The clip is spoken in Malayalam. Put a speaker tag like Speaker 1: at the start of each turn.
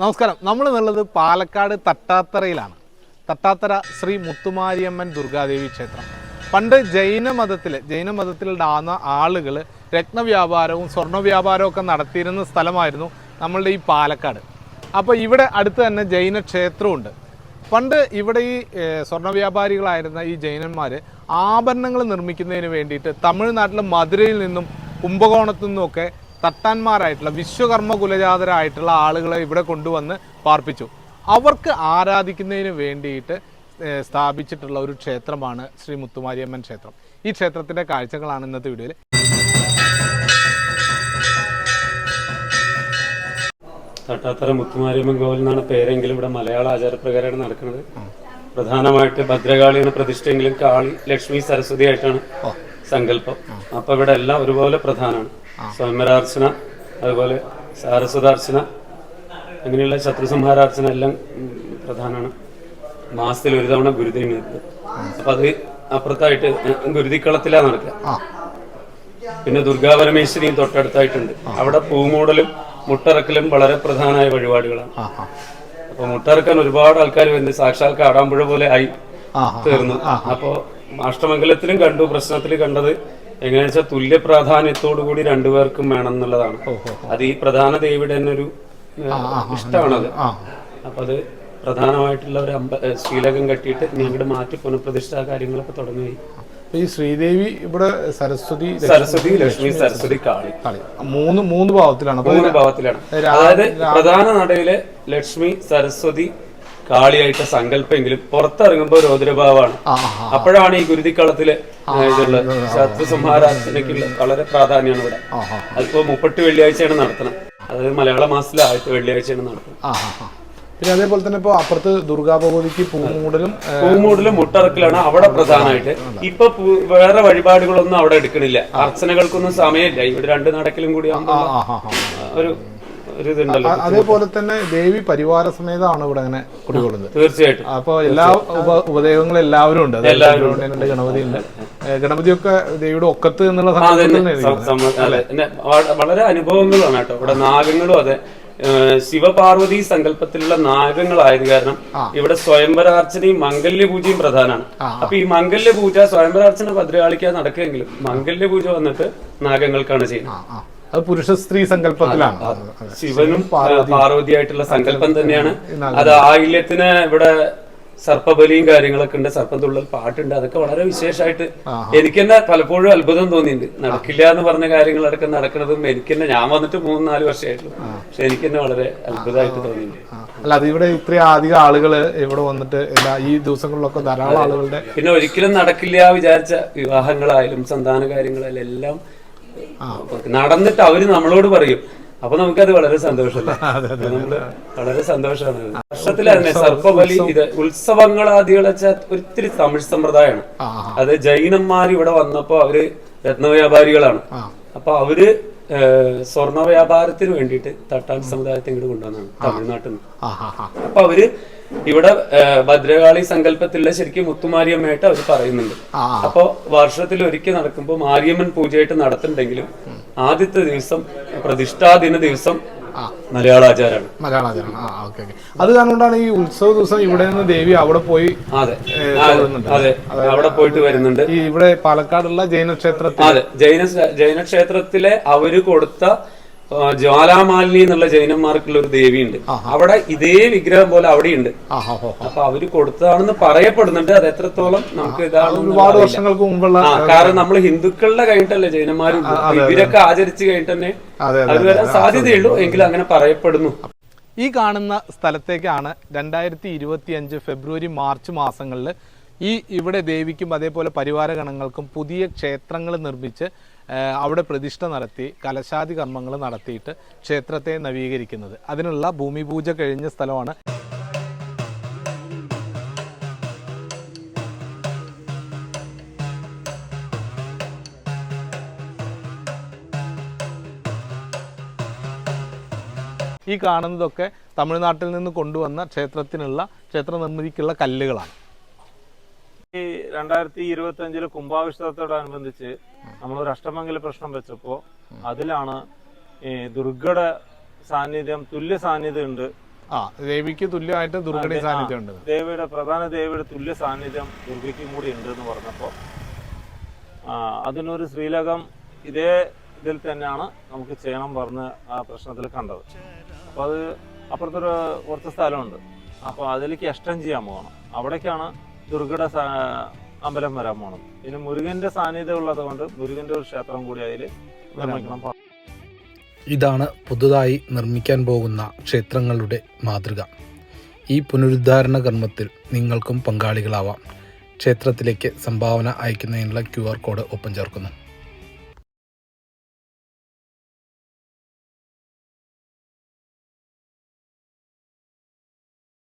Speaker 1: നമസ്കാരം. നമ്മൾ എന്നുള്ളത് പാലക്കാട് തട്ടാത്തറയിലാണ്. തട്ടാത്തറ ശ്രീ മുത്തുമാരിയമ്മൻ ദുർഗാദേവി ക്ഷേത്രം. പണ്ട് ജൈന മതത്തിൽ ജൈന ജൈനമതത്തിലുണ്ടാകുന്ന ആളുകൾ രത്നവ്യാപാരവും സ്വർണ വ്യാപാരവും ഒക്കെ നടത്തിയിരുന്ന സ്ഥലമായിരുന്നു നമ്മളുടെ ഈ പാലക്കാട്. അപ്പോൾ ഇവിടെ അടുത്ത് തന്നെ ജൈന ക്ഷേത്രമുണ്ട് പണ്ട് ഇവിടെ ഈ സ്വർണ വ്യാപാരികളായിരുന്ന ഈ ജൈനന്മാർ ആഭരണങ്ങൾ നിർമ്മിക്കുന്നതിന് വേണ്ടിയിട്ട് തമിഴ്നാട്ടിലെ മധുരയിൽ നിന്നും കുംഭകോണത്തു നിന്നുമൊക്കെ തട്ടാന്മാരായിട്ടുള്ള വിശ്വകർമ്മ കുലജാതരായിട്ടുള്ള ആളുകളെ ഇവിടെ കൊണ്ടുവന്ന് പാർപ്പിച്ചു. അവർക്ക് ആരാധിക്കുന്നതിന് വേണ്ടിയിട്ട് സ്ഥാപിച്ചിട്ടുള്ള ഒരു ക്ഷേത്രമാണ് ശ്രീ മുത്തുമാരിയമ്മൻ ക്ഷേത്രം. ഈ ക്ഷേത്രത്തിന്റെ കാഴ്ചകളാണ് ഇന്നത്തെ വീഡിയോയിൽ
Speaker 2: തട്ടാത്തറ മുത്തുമാരിയമ്മൻ കോവിൽ എന്നാണ് പേരെങ്കിലും ഇവിടെ മലയാള ആചാരപ്രകാരമാണ് നടക്കുന്നത്. പ്രധാനമായിട്ട് ഭദ്രകാളിയാണ് പ്രതിഷ്ഠയെങ്കിലും കാളി ലക്ഷ്മി സരസ്വതി ആയിട്ടാണ് സങ്കല്പം. അപ്പൊ ഇവിടെ എല്ലാം ഒരുപോലെ പ്രധാനമാണ്. സ്വയംവരാർച്ചന അതുപോലെ സാരസ്വതാർച്ചന അങ്ങനെയുള്ള ശത്രു സംഹാരാർച്ചന എല്ലാം പ്രധാനമാണ്. മാസത്തിൽ ഒരു തവണ ഗുരുതി നടക്കുക അപ്പൊ അത് അപ്പുറത്തായിട്ട് ഗുരുതിക്കളത്തിലാ നടക്കുക. പിന്നെ ദുർഗാ പരമേശ്വരിയും തൊട്ടടുത്തായിട്ടുണ്ട് അവിടെ പൂമൂടലും മുട്ടറക്കലും വളരെ പ്രധാനമായ വഴിപാടുകളാണ്. അപ്പൊ മുട്ടറക്കാൻ ഒരുപാട് ആൾക്കാർ വരുന്നത് സാക്ഷാൽ കാടാമ്പുഴ പോലെ ആയി തീർന്നു. അപ്പോ അഷ്ടമംഗലത്തിലും കണ്ടു പ്രശ്നത്തിൽ കണ്ടത് എങ്ങനെയാ വെച്ചാൽ തുല്യ പ്രാധാന്യത്തോടു കൂടി രണ്ടുപേർക്കും വേണം എന്നുള്ളതാണ്. അത് ഈ പ്രധാന ദേവിയുടെ തന്നെ ഒരു ഇഷ്ടമാണത്. അപ്പൊ അത് പ്രധാനമായിട്ടുള്ള ഒരു അമ്പ ശ്രീലകം കെട്ടിയിട്ട് ഞങ്ങളുടെ മാറ്റി പുനഃപ്രതിഷ്ഠ കാര്യങ്ങളൊക്കെ തുടങ്ങി
Speaker 1: ഈ ശ്രീദേവി ഇവിടെ സരസ്വതി
Speaker 2: സരസ്വതി ലക്ഷ്മി സരസ്വതി കാളി.
Speaker 1: മൂന്ന് മൂന്ന് ഭാവത്തിലാണ്.
Speaker 2: മൂന്ന് ഭാവത്തിലാണ്. അതായത് പ്രധാന നടയിലെ ലക്ഷ്മി സരസ്വതി കാളിയായിട്ട് സങ്കല്പമെങ്കിലും പുറത്തിറങ്ങുമ്പോൾ രൗദ്രഭാവമാണ് അപ്പോഴാണ് ഈ ഗുരുതിക്കളത്തിൽ ഇതുള്ള ശത്രു സംഹാരാർച്ചനയ്ക്കുള്ള വളരെ പ്രാധാന്യമാണ് ഇവിടെ അതിപ്പോ മുപ്പട്ട് വെള്ളിയാഴ്ചയാണ് നടത്തണം അതായത് മലയാള മാസത്തിലെ ആദ്യത്തെ വെള്ളിയാഴ്ചയാണ് നടത്തുന്നത്.
Speaker 1: പിന്നെ അതേപോലെ തന്നെ ഇപ്പോൾ അപ്പുറത്ത് ദുർഗാഭഗവതിക്ക് പൂമൂടലും
Speaker 2: പൂമൂടലും മുട്ടറക്കിലാണ് അവിടെ പ്രധാനമായിട്ട് ഇപ്പൊ വേറെ വഴിപാടുകളൊന്നും അവിടെ എടുക്കണില്ല അർച്ചനകൾക്കൊന്നും സമയമില്ല ഇവിടെ രണ്ട് നടക്കലും കൂടി ഒരു
Speaker 1: അതേപോലെ തന്നെ ദേവി പരിവാര സമേതമാണ് ഇവിടെ അങ്ങനെ കുടികൊള്ളുന്നത്.
Speaker 2: തീർച്ചയായിട്ടും.
Speaker 1: അപ്പൊ എല്ലാ ഉപ ഉപദേവങ്ങളും എല്ലാവരും ഉണ്ട്. ഗണപതി ഉണ്ട്. ഗണപതിയൊക്കെ ദേവിയുടെ ഒക്കത്ത് എന്നുള്ള
Speaker 2: വളരെ അനുഭവങ്ങളാണ് കേട്ടോ. ഇവിടെ നാഗങ്ങളും അതെ. ശിവപാർവതി സങ്കല്പത്തിലുള്ള നാഗങ്ങളായത് കാരണം ഇവിടെ സ്വയംവരാർച്ചനയും മംഗല്യപൂജയും പ്രധാനമാണ്. അപ്പൊ ഈ മംഗല്യപൂജ സ്വയംവരാർച്ചന ഭദ്രകാളിക്കാതെ നടക്കുമെങ്കിലും മംഗല്യപൂജ വന്നിട്ട് നാഗങ്ങൾക്കാണ് ചെയ്യുന്നത്.
Speaker 1: അത് പുരുഷ സ്ത്രീ സങ്കല്പത്തിലാണ്.
Speaker 2: ശിവനും പാർവതിയായിട്ടുള്ള സങ്കല്പം തന്നെയാണ്. അത്. ആയില്യത്തിന് ഇവിടെ സർപ്പബലിയും കാര്യങ്ങളൊക്കെ ഉണ്ട്. സർപ്പം തുള്ളൽ പാട്ടുണ്ട്. അതൊക്കെ വളരെ വിശേഷമായിട്ട് എനിക്ക് തന്നെ പലപ്പോഴും അത്ഭുതം തോന്നിയിട്ടുണ്ട്. നടക്കില്ല എന്ന് പറഞ്ഞ കാര്യങ്ങളടക്കം നടക്കുന്നതും എനിക്ക് തന്നെ ഞാൻ വന്നിട്ട് മൂന്ന് നാല് വർഷമായിട്ടുള്ളൂ. പക്ഷെ എനിക്ക് തന്നെ വളരെ അത്ഭുതമായിട്ട് തോന്നിയിട്ടുണ്ട്.
Speaker 1: അല്ല അത് ഇവിടെ ഇത്രയും അധികം ആളുകൾ ഇവിടെ വന്നിട്ട് എല്ലാ ഈ ദിവസങ്ങളിലൊക്കെ ധാരാളം ആളുകളുടെ
Speaker 2: പിന്നെ ഒരിക്കലും നടക്കില്ല വിചാരിച്ച വിവാഹങ്ങളായാലും സന്താന കാര്യങ്ങളായാലും എല്ലാം നടന്നിട്ട് അവർ നമ്മളോട് പറയും. അപ്പൊ നമുക്കത് വളരെ സന്തോഷമല്ലേ നമ്മൾ വളരെ സന്തോഷമാണ്. വർഷത്തിൽ തന്നെ സർപ്പബലി ഇത് ഉത്സവങ്ങളാദികളെ വെച്ചാൽ ഒത്തിരി തമിഴ് സമ്പ്രദായമാണ്. അത് ജൈനന്മാർ ഇവിടെ വന്നപ്പോ അവർ രത്നവ്യാപാരികളാണ്. അപ്പൊ അവർ സ്വർണ വ്യാപാരത്തിന് വേണ്ടിയിട്ട് തട്ടാൻ സമുദായത്തെ ഇങ്ങോട്ട് കൊണ്ടുവന്നാണ് തമിഴ്നാട്ടിൽ നിന്ന്. അപ്പൊ അവർ ഇവിടെ ഭദ്രകാളി സങ്കല്പത്തിലുള്ള ശരിക്കും മുത്തുമാരിയമ്മയായിട്ട് അവർ പറയുന്നുണ്ട്. അപ്പൊ വർഷത്തിൽ ഒരിക്കൽ നടക്കുമ്പോൾ മാരിയമ്മൻ പൂജയായിട്ട് നടത്തുന്നുണ്ടെങ്കിലും ആദ്യത്തെ ദിവസം പ്രതിഷ്ഠാദിന ദിവസം മലയാള ആചാരമാണ്
Speaker 1: മലയാള ആചരണം ആ ഓക്കെ ഓക്കെ. അത് കാരണകൊണ്ടാണ് ഈ ഉത്സവ ദിവസം ഇവിടെ നിന്ന് ദേവി അവിടെ പോയി
Speaker 2: അതെ. അതെ. അവിടെ പോയിട്ട് വരുന്നുണ്ട്.
Speaker 1: ഈ ഇവിടെ പാലക്കാടുള്ള ജൈന ക്ഷേത്രത്തിൽ
Speaker 2: അതെ. ജൈന ജൈന ക്ഷേത്രത്തിലെ അവർ കൊടുത്ത ജ്വാലാമാലിനി എന്നുള്ള ജൈനന്മാർക്കുള്ള ഒരു ദേവിയുണ്ട്. അവിടെ ഇതേ വിഗ്രഹം പോലെ അവിടെയുണ്ട്. അപ്പൊ അവർ കൊടുത്തതാണെന്ന് പറയപ്പെടുന്നുണ്ട്. അത് എത്രത്തോളം നമുക്ക് ഇതാണ്
Speaker 1: ഒരുപാട് വർഷങ്ങൾക്ക് മുമ്പുള്ള
Speaker 2: കാരണം നമ്മൾ ഹിന്ദുക്കളുടെ കഴിഞ്ഞിട്ടല്ലേ ജൈനന്മാരും ഇവരൊക്കെ ആചരിച്ചു കഴിഞ്ഞിട്ട് തന്നെ
Speaker 1: അതെ
Speaker 2: അത് വരാൻ സാധ്യതയുള്ളൂ എങ്കിലും അങ്ങനെ പറയപ്പെടുന്നു.
Speaker 1: ഈ കാണുന്ന സ്ഥലത്തേക്കാണ് രണ്ടായിരത്തി ഇരുപത്തി അഞ്ച് ഫെബ്രുവരി മാർച്ച് മാസങ്ങളിൽ ഈ ഇവിടെ ദേവിക്കും അതേപോലെ പരിവാര ഗണങ്ങൾക്കും പുതിയ ക്ഷേത്രങ്ങൾ നിർമ്മിച്ച് അവിടെ പ്രതിഷ്ഠ നടത്തി കലശാദി കർമ്മങ്ങൾ നടത്തിയിട്ട് ക്ഷേത്രത്തെ നവീകരിക്കുന്നത്. അതിനുള്ള ഭൂമി പൂജ കഴിഞ്ഞ സ്ഥലമാണ്. ഈ കാണുന്നതൊക്കെ തമിഴ്നാട്ടിൽ നിന്ന് കൊണ്ടുവന്ന ക്ഷേത്രത്തിനുള്ള ക്ഷേത്ര നിർമ്മിതിക്കുള്ള കല്ലുകളാണ്.
Speaker 3: രണ്ടായിരത്തി ഇരുപത്തി അഞ്ചിൽ കുംഭാഭിഷേകത്തോടനുബന്ധിച്ച് ഒരു അഷ്ടമംഗല പ്രശ്നം വെച്ചപ്പോ അതിലാണ് ഈ ദുർഗയുടെ സാന്നിധ്യം തുല്യ സാന്നിധ്യം ഉണ്ട്
Speaker 1: ആ ദേവിക്ക് തുല്യമായിട്ട് ദുർഗട സാന്നിധ്യം ഉണ്ട്
Speaker 3: ദേവിയുടെ പ്രധാന ദേവിയുടെ തുല്യ സാന്നിധ്യം ദുർഗയ്ക്കും കൂടി ഉണ്ട് എന്ന് പറഞ്ഞപ്പോ അതിനൊരു ശ്രീലകം ഇതേ ഇതിൽ തന്നെയാണ് നമുക്ക് ചെയ്യണം പറഞ്ഞ് ആ പ്രശ്നത്തിൽ കണ്ടത്. അപ്പൊ അത് അപ്പുറത്തൊരു കുറച്ച് സ്ഥലമുണ്ട്. അപ്പൊ അതിലേക്ക് എക്സ്റ്റെൻഡ് ചെയ്യാൻ പോകണം. അവിടേക്കാണ് ദുർഗയുടെ അമ്പലം വരാൻ പോകണം പിന്നെ മുരുകന്റെ സാന്നിധ്യം ഉള്ളത് കൊണ്ട് മുരുകന്റെ ഒരു ക്ഷേത്രം കൂടി അതിൽ നിർമ്മിക്കണം.
Speaker 4: ഇതാണ് പുതുതായി നിർമ്മിക്കാൻ പോകുന്ന ക്ഷേത്രങ്ങളുടെ മാതൃക. ഈ പുനരുദ്ധാരണ കർമ്മത്തിൽ നിങ്ങൾക്കും പങ്കാളികളാവാം. ക്ഷേത്രത്തിലേക്ക് സംഭാവന അയക്കുന്നതിനുള്ള ക്യു ആർ കോഡ് ഒപ്പം ചേർക്കുന്നു.